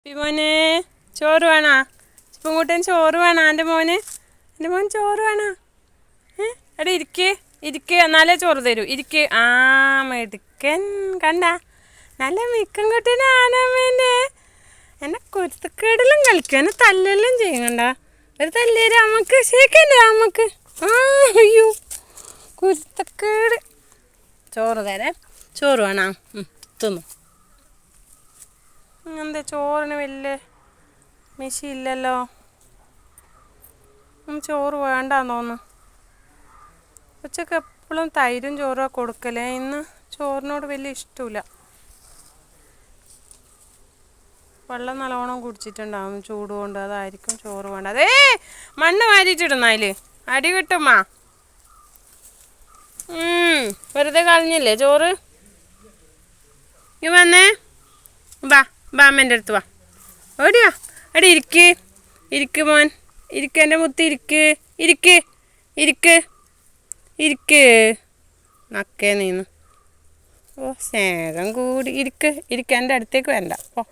ഇപ്പി മോനെ. ചോറ് വേണോ? ചിപ്പൻകൂട്ടൻ ചോറ് വേണോ? എന്റെ മോന്? എന്റെ മോൻ ചോറ് വേണോ? ഏ? എടാ ഇരിക്ക് ഇരിക്ക്. എന്നാലേ ചോറ് തരൂ. ഇരിക്ക്. ആ മെടുക്കൻ കണ്ട. നല്ല മിക്കൻ കുട്ടനാണമ്മേന്റെ എന്നെ കുരുത്തക്കേടെല്ലാം കളിക്കും. എന്നെ തല്ലെല്ലാം ചെയ്യണ്ട ഒരു തല്ലേര് അമ്മയ്ക്ക് ശരിക്കല്ലേ അമ്മയ്ക്ക്? ആ അയ്യോ. കുരുത്തക്കേട് ചോറ് തരാം. ചോറ് വേണോ? തിന്നു. എന്താ ചോറിന് വലിയ ഉം, ചോറ് വേണ്ടാന്ന് തോന്നുന്നു. ഉച്ചയ്ക്ക് എപ്പോഴും തൈരും ചോറും കൊടുക്കലേ. ഇന്ന് ചോറിനോട് വലിയ ഇഷ്ടമില്ല വെള്ളം നല്ലോണം കുടിച്ചിട്ടുണ്ടാവും. ചൂട് കൊണ്ട് അതായിരിക്കും ചോറ് വേണ്ട. അതേ മണ്ണ് വാരിയിട്ടിടുന്ന അടി കിട്ടുമ്മാ വെറുതെ കളഞ്ഞില്ലേ ചോറ്? ഇ വന്നേ. വാ അമ്മേന്റെ അടുത്ത് വാ. ഓടിയാ എടി ഇരിക്ക്. ഇരിക്ക് മോൻ. ഇരിക്ക്. എന്റെ മുത്ത് ഇരിക്ക്. ഇരിക്ക്. ഇരിക്ക്. ഇരിക്ക്. നക്കേ നീന്ന്. ഓ സ്നേഹം കൂടി. ഇരിക്ക്. ഇരിക്ക്. എന്റെ അടുത്തേക്ക് വേണ്ട പോ.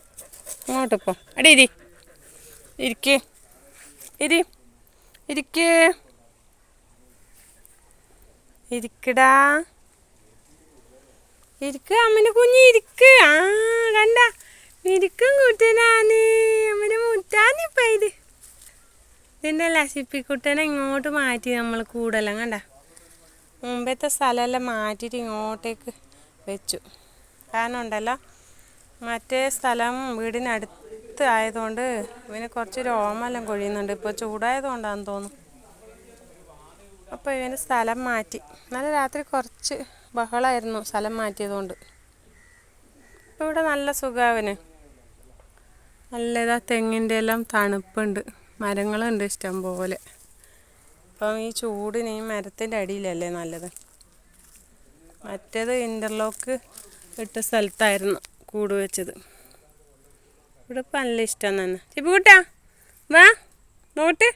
അങ്ങോട്ട് പോ. അടി ഇരി. ഇരിക്ക്. ഇരി. ഇരിക്ക്. ഇരിക്കടാ. ഇരിക്ക് അമ്മന്റെ കുഞ്ഞ് ഇരിക്ക്. ആ കണ്ട. ഇരിക്കും കുട്ടനാണ്. ഇപ്പ ഇത്. ഇതിന്റെ ലസിപ്പിക്കുട്ടനെ ഇങ്ങോട്ട് മാറ്റി നമ്മൾ കൂടെല്ലാം കണ്ട? മുമ്പത്തെ സ്ഥലമെല്ലാം മാറ്റിയിട്ട് ഇങ്ങോട്ടേക്ക് വെച്ചു. കാരണം ഉണ്ടല്ലോ മറ്റേ സ്ഥലം വീടിനടുത്ത് ആയതുകൊണ്ട് ഇവന് കുറച്ച് രോമെല്ലാം കൊഴിയുന്നുണ്ട്. ഇപ്പോൾ ചൂടായതുകൊണ്ടാന്ന് തോന്നുന്നു. അപ്പോൾ ഇവന് സ്ഥലം മാറ്റി. ഇന്നലെ രാത്രി കുറച്ച് ബഹളമായിരുന്നു സ്ഥലം മാറ്റിയതുകൊണ്ട്. ഇപ്പോൾ ഇവിടെ നല്ല സുഖാവന്. നല്ല ഇതാ തെങ്ങിന്റെ എല്ലാം തണുപ്പുണ്ട്. മരങ്ങളുണ്ട് ഇഷ്ടം പോലെ അപ്പം ഈ ചൂടിന് ഈ മരത്തിന്റെ അടിയിലല്ലേ നല്ലത്? മറ്റേത് ഇന്റർലോക്ക് ഇട്ട സ്ഥലത്തായിരുന്നു കൂട് വെച്ചത്. ഇവിടെ ഇപ്പം നല്ല ഇഷ്ടം തന്നെ. ചിപ്പിക്കുട്ടാ വാ നോട്ട്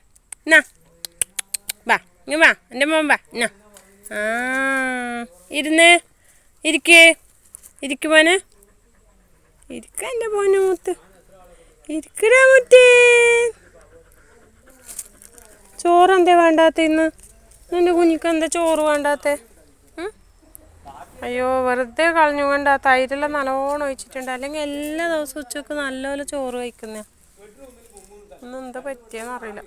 എന്നാ വാ ഇങ്ങ് വാ എന്റെ മോൻ വാ എന്നാ ആ ഇരുന്ന് ഇരിക്കേ. ഇരിക്ക് മോനെ. ഇരിക്ക എന്റെ മോനെ മുത്ത്. ഇരിക്കടാ മുത്തേ. ചോറ് എന്തേ വേണ്ടാത്ത ഇന്ന്? നിന്റെ കുഞ്ഞിക്ക് എന്താ ചോറ് വേണ്ടാത്ത? അയ്യോ വെറുതെ കളഞ്ഞു വേണ്ട തൈരെല്ലാം നല്ലോണം ഒഴിച്ചിട്ടുണ്ട്. അല്ലെങ്കിൽ എല്ലാ ദിവസവും ഉച്ചയ്ക്ക് നല്ലപോലെ ചോറ് കഴിക്കുന്ന. ഇന്ന് എന്താ പറ്റിയെന്ന് അറിയില്ല.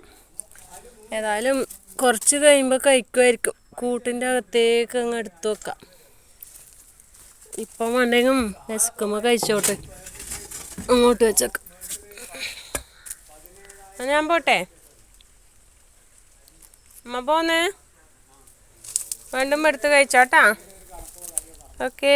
ഏതായാലും കുറച്ച് കഴിയുമ്പോൾ കഴിക്കുമായിരിക്കും കൂട്ടിന്റെ അകത്തേക്ക് അങ്ങ് എടുത്തു വെക്കാം. ഇപ്പം വേണ്ടെങ്കിലും വിശക്കുമ്പോൾ കഴിച്ചോട്ടെ. അങ്ങോട്ട് വെച്ചേക്ക. ഞാൻ പോട്ടെ? അമ്മ പോന്നേ? വീണ്ടും എടുത്ത് കഴിച്ചോട്ടാ? ഓക്കേ.